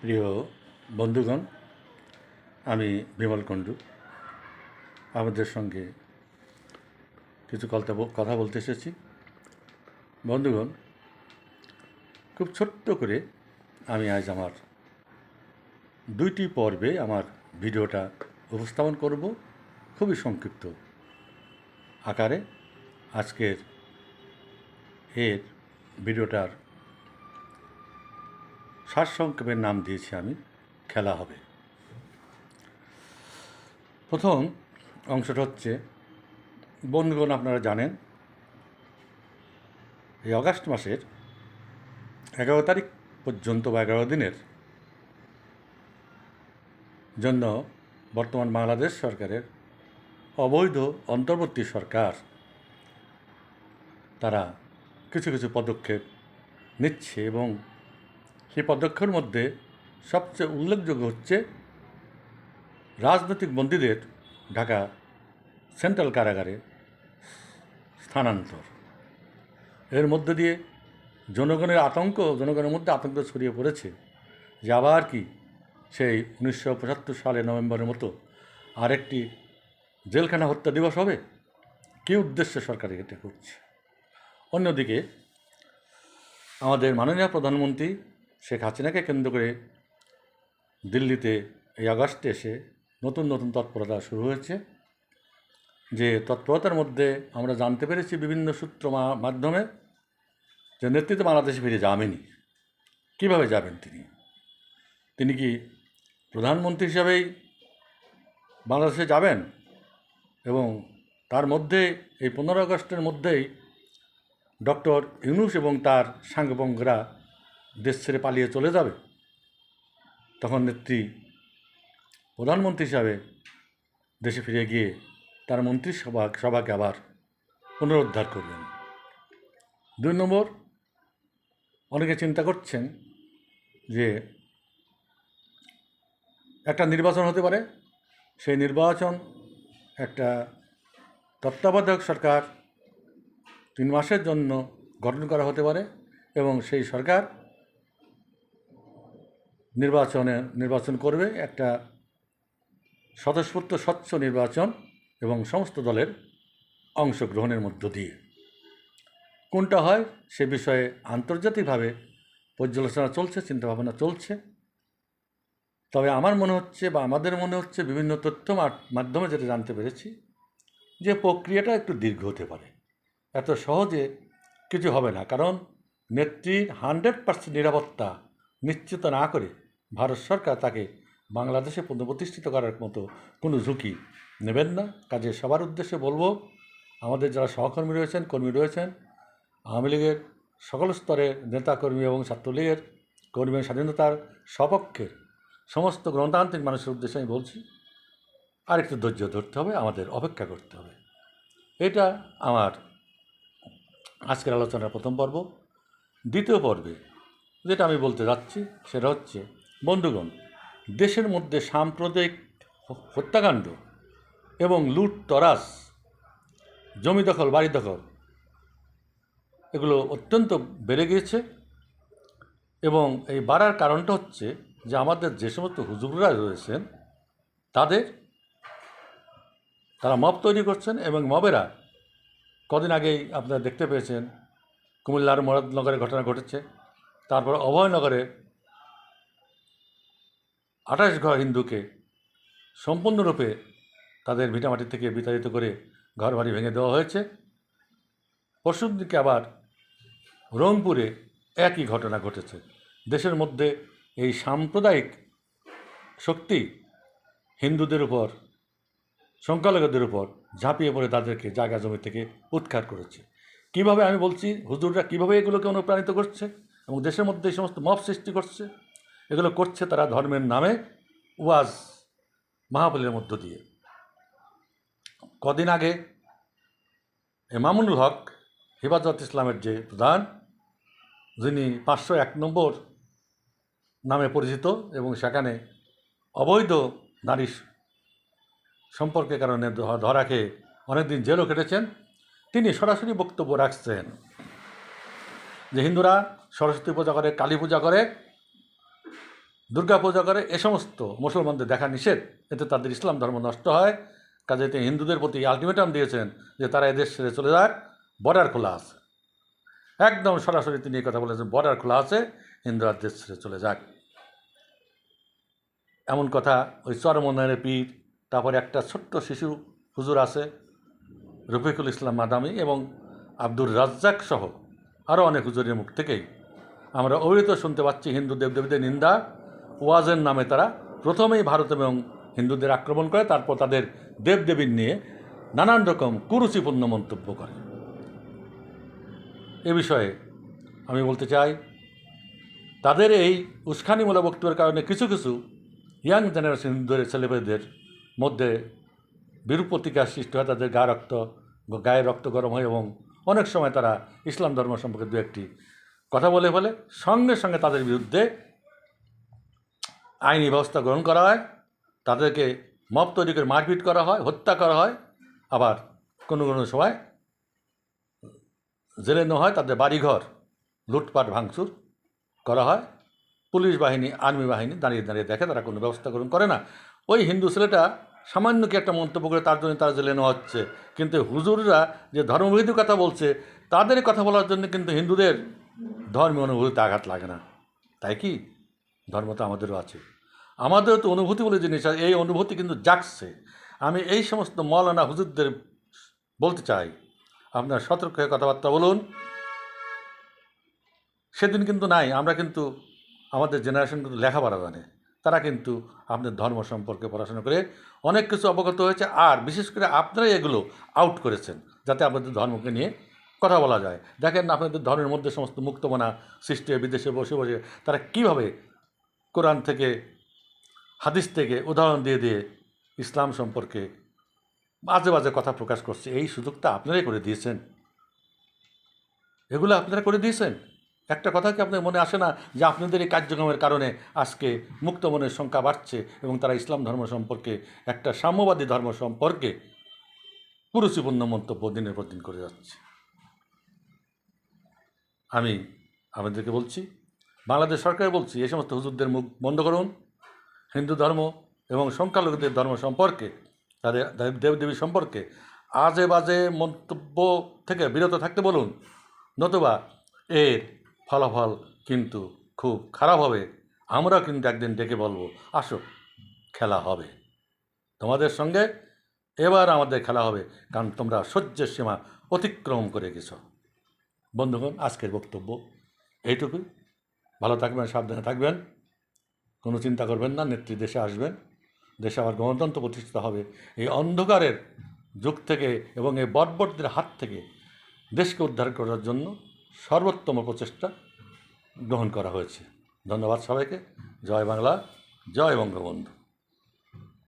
প্রিয় বন্ধুগণ, আমি বিমল কুণ্ডু আমাদের সঙ্গে কিছু কথা কথা বলতে এসেছি। বন্ধুগণ, খুব ছোট্ট করে আমি আজ আমার দুইটি পর্বে আমার ভিডিওটা উপস্থাপন করব খুবই সংক্ষিপ্ত আকারে। আজকের এর ভিডিওটার সারসংক্ষেপের নাম দিয়েছি আমি, খেলা হবে। প্রথম অংশটা হচ্ছে, বন্ধুগণ আপনারা জানেন, এই অগাস্ট মাসের এগারো তারিখ পর্যন্ত বা এগারো দিনের জন্য বর্তমান বাংলাদেশ সরকারের অবৈধ অন্তর্বর্তী সরকার, তারা কিছু কিছু পদক্ষেপ নিচ্ছে এবং সেই পদক্ষেপের মধ্যে সবচেয়ে উল্লেখযোগ্য হচ্ছে রাজনৈতিক বন্দীদের ঢাকা সেন্ট্রাল কারাগারে স্থানান্তর। এর মধ্যে দিয়ে জনগণের আতঙ্ক, জনগণের মধ্যে আতঙ্ক ছড়িয়ে পড়েছে যে আবার কি সেই উনিশশো পঁচাত্তর সালে নভেম্বরের মতো আরেকটি জেলখানা হত্যা দিবস হবে? কী উদ্দেশ্যে সরকার এটা করছে? অন্যদিকে আমাদের মাননীয় প্রধানমন্ত্রী শেখ হাসিনাকে কেন্দ্র করে দিল্লিতে এই আগস্টে এসে নতুন নতুন তৎপরতা শুরু হয়েছে, যে তৎপরতার মধ্যে আমরা জানতে পেরেছি বিভিন্ন সূত্র মাধ্যমে যে নেতৃত্ব বাংলাদেশে ফিরে যাবেনই। কীভাবে যাবেন তিনি? তিনি কি প্রধানমন্ত্রী হিসাবেই বাংলাদেশে যাবেন? এবং তার মধ্যে এই পনেরো আগস্টের মধ্যেই ডক্টর ইউনুস এবং তার সাঙ্গবঙ্গরা দেশ ছেড়ে পালিয়ে চলে যাবে। তখন নেত্রী প্রধানমন্ত্রী হিসাবে দেশে ফিরে গিয়ে তার মন্ত্রিসভা সভাকে আবার পুনরুদ্ধার করবেন দুই নম্বর, অনেকে চিন্তা করছেন যে একটা নির্বাচন হতে পারে, সেই নির্বাচন একটা তত্ত্বাবধায়ক সরকার তিন মাসের জন্য গঠন করা হতে পারে এবং সেই সরকার নির্বাচনে নির্বাচন করবে একটা স্বতঃস্ফূর্ত স্বচ্ছ নির্বাচন এবং সমস্ত দলের অংশগ্রহণের মধ্য দিয়ে। কোনটা হয় সে বিষয়ে আন্তর্জাতিকভাবে পর্যালোচনা চলছে, চিন্তাভাবনা চলছে। তবে আমার মনে হচ্ছে বা আমাদের মনে হচ্ছে বিভিন্ন তথ্য মাধ্যমে যেটা জানতে পেরেছি যে প্রক্রিয়াটা একটু দীর্ঘ হতে পারে। এত সহজে কিছু হবে না, কারণ নেত্রীর হান্ড্রেড পার্সেন্ট নিরাপত্তা নিশ্চিত না করে ভারত সরকার তাকে বাংলাদেশে পুনঃপ্রতিষ্ঠিত করার মতো কোনো ঝুঁকি নেবেন না। কাজে সবার উদ্দেশ্যে বলব, আমাদের যারা সহকর্মী রয়েছেন, কর্মী রয়েছেন, আওয়ামী লীগের সকল স্তরের নেতাকর্মী এবং ছাত্রলীগের কর্মী স্বাধীনতার সপক্ষের সমস্ত গণতান্ত্রিক মানুষের উদ্দেশ্যে আমি বলছি আর একটু ধৈর্য ধরতে হবে, আমাদের অপেক্ষা করতে হবে। এটা আমার আজকের আলোচনার প্রথম পর্ব। দ্বিতীয় পর্বে যেটা আমি বলতে যাচ্ছি সেটা হচ্ছে, বন্ধুগণ, দেশের মধ্যে সাম্প্রদায়িক হত্যাকাণ্ড এবং লুট, তরাস, জমি দখল, বাড়ি দখল, এগুলো অত্যন্ত বেড়ে গিয়েছে এবং এই বাড়ার কারণটা হচ্ছে যে আমাদের যে সমস্ত হুজুররা রয়েছেন, তাদের, তারা মব তৈরি করছেন এবং মবেরা কদিন আগেই আপনারা দেখতে পেয়েছেন, কুমিল্লার মুরাদনগরে ঘটনা ঘটেছে। তারপর অভয়নগরে আঠাশ ঘর হিন্দুকে সম্পূর্ণরূপে তাদের ভিটামাটি থেকে বিতাড়িত করে ঘর বাড়ি ভেঙে দেওয়া হয়েছে। পরশুর দিকে আবার রংপুরে একই ঘটনা ঘটেছে। দেশের মধ্যে এই সাম্প্রদায়িক শক্তি হিন্দুদের উপর, সংখ্যালঘুদের উপর ঝাঁপিয়ে পড়ে তাদেরকে জায়গা জমি থেকে উৎখাত করেছে। কীভাবে আমি বলছি, হুজুররা কীভাবে এগুলোকে অনুপ্রাণিত করছে? এবং দেশের মধ্যে এই সমস্ত মব সৃষ্টি করছে, এগুলো করছে তারা ধর্মের নামে ওয়াজ মাহাবলীর মধ্য দিয়ে। কদিন আগে এমামুল হক, হেফাজত ইসলামের যে প্রধান, যিনি পাঁচশো এক নম্বর নামে পরিচিত এবং সেখানে অবৈধ নারী সম্পর্কের কারণে ধ- ধরা খেয়ে অনেকদিন জেলও কেটেছেন তিনি সরাসরি বক্তব্য রাখছেন। যে হিন্দুরা সরস্বতী পূজা করে, কালী পূজা করে, দুর্গা পূজা করে, এ সমস্ত মুসলমানদের দেখা নিষেধ। এতে তাদের ইসলাম ধর্ম নষ্ট হয়। কাজে তিনি হিন্দুদের প্রতি আলটিমেটাম দিয়েছেন যে তারা এদেশ ছেড়ে চলে যাক। বর্ডার খোলা আছে। একদম সরাসরি তিনি এই কথা বলেছেন বর্ডার খোলা আছে, হিন্দুরা দেশ ছেড়ে চলে যাক। এমন কথা ওই চরমনায়ের পীর, তারপরে একটা ছোট্ট শিশু হুজুর আছে, রফিকুল ইসলাম মাদামি এবং আব্দুর রাজ্জাক সহ আরও অনেক হুজুরের মুখ থেকেই। আমরা অবিরত শুনতে পাচ্ছি হিন্দু দেবদেবীদের নিন্দা, ওয়াজের নামে তারা প্রথমেই ভারত এবং হিন্দুদের আক্রমণ করে, তারপর তাদের দেবদেবীর নিয়ে নানান রকম কুরুচিপূর্ণ মন্তব্য করে। এ বিষয়ে আমি বলতে চাই, তাদের এই উস্কানিমূলক বক্তব্যের কারণে কিছু কিছু ইয়াং জেনারেশন হিন্দুদের ছেলেমেয়েদের মধ্যে বিরূপ প্রতিকার সৃষ্টি হয়। তাদের গায়ে রক্ত গায়ে রক্ত গরম হয় এবং অনেক সময় তারা ইসলাম ধর্ম সম্পর্কে দু একটি কথা বলে ফেলে সঙ্গে সঙ্গে তাদের বিরুদ্ধে আইনি ব্যবস্থা গ্রহণ করা হয়, তাদেরকে মব তৈরি করে মারপিট করা হয়, হত্যা করা হয়, আবার কোনো কোনো সময় জেলে নেওয়া হয়, তাদের বাড়িঘর, লুটপাট, ভাঙচুর করা হয়, পুলিশ বাহিনী, আর্মি বাহিনী দাঁড়িয়ে দাঁড়িয়ে দেখে তারা কোনো ব্যবস্থা গ্রহণ করে না। ওই হিন্দু ছেলেটা সামান্য কি একটা মন্তব্য করে তার জন্য তারা জেলে নেওয়া হচ্ছে। কিন্তু হুজুররা যে ধর্মবিধি কথা বলছে, তাদের কথা বলার জন্য কিন্তু হিন্দুদের ধর্মীয় অনুভূতিতে আঘাত লাগে না। তাই কি? ধর্ম তো আমাদেরও আছে। আমাদেরও তো অনুভূতি বলে জিনিস আছে এই অনুভূতি কিন্তু জাগছে। আমি এই সমস্ত মৌলানা হুজুরদের বলতে চাই, আপনার সতর্ক হয়ে কথাবার্তা বলুন। সেদিন কিন্তু নাই, আমরা কিন্তু আমাদের জেনারেশন কিন্তু লেখাপড়া জানে। তারা কিন্তু আপনার ধর্ম সম্পর্কে পড়াশোনা করে অনেক কিছু অবগত হয়েছে। আর বিশেষ করে আপনারাই এগুলো আউট করেছেন, যাতে আপনাদের ধর্মকে নিয়ে কথা বলা যায়। দেখেন আপনাদের ধর্মের মধ্যে সমস্ত মুক্তমনা সৃষ্টি হয়ে বিদেশে বসে বসে তারা কীভাবে কোরআন থেকে, হাদিস থেকে উদাহরণ দিয়ে দিয়ে ইসলাম সম্পর্কে বাজে বাজে কথা প্রকাশ করছে, এই সুযোগটা আপনারাই করে দিয়েছেন। এগুলো আপনারা করে দিয়েছেন। একটা কথা কি আপনার মনে আসে না যে আপনাদের এই কার্যক্রমের কারণে আজকে মুক্ত মনের সংখ্যা বাড়ছে এবং তারা ইসলাম ধর্ম সম্পর্কে একটা সাম্যবাদী ধর্ম সম্পর্কে কুরুচিপূর্ণ মন্তব্য দিনের পর দিন করে যাচ্ছে। আমি আমাদেরকে বলছি, বাংলাদেশ সরকার বলছি, এই সমস্ত হুজুরদের মুখ বন্ধ করুন। হিন্দু ধর্ম এবং সংখ্যালঘুদের ধর্ম সম্পর্কে, তাদের দেবদেবী সম্পর্কে আজে বাজে মন্তব্য থেকে বিরত থাকতে বলুন, নতুবা এর ফলাফল কিন্তু খুব খারাপ হবে। আমরা কিন্তু একদিন ডেকে বলব, আসো, খেলা হবে। তোমাদের সঙ্গে এবার আমাদের খেলা হবে, কারণ তোমরা সহ্যের সীমা অতিক্রম করে গেছো। বন্ধুগণ, আজকের বক্তব্য এইটুকুই ভালো থাকবেন, সাবধানে থাকবেন। কোনো চিন্তা করবেন না, নেত্রী দেশে আসবেন। দেশে আবার গণতন্ত্র প্রতিষ্ঠিত হবে। এই অন্ধকারের যুগ থেকে এবং এই বটবটদের হাত থেকে দেশকে উদ্ধার করার জন্য সর্বোত্তম প্রচেষ্টা গ্রহণ করা হয়েছে। ধন্যবাদ সবাইকে। জয় বাংলা জয় বঙ্গবন্ধু।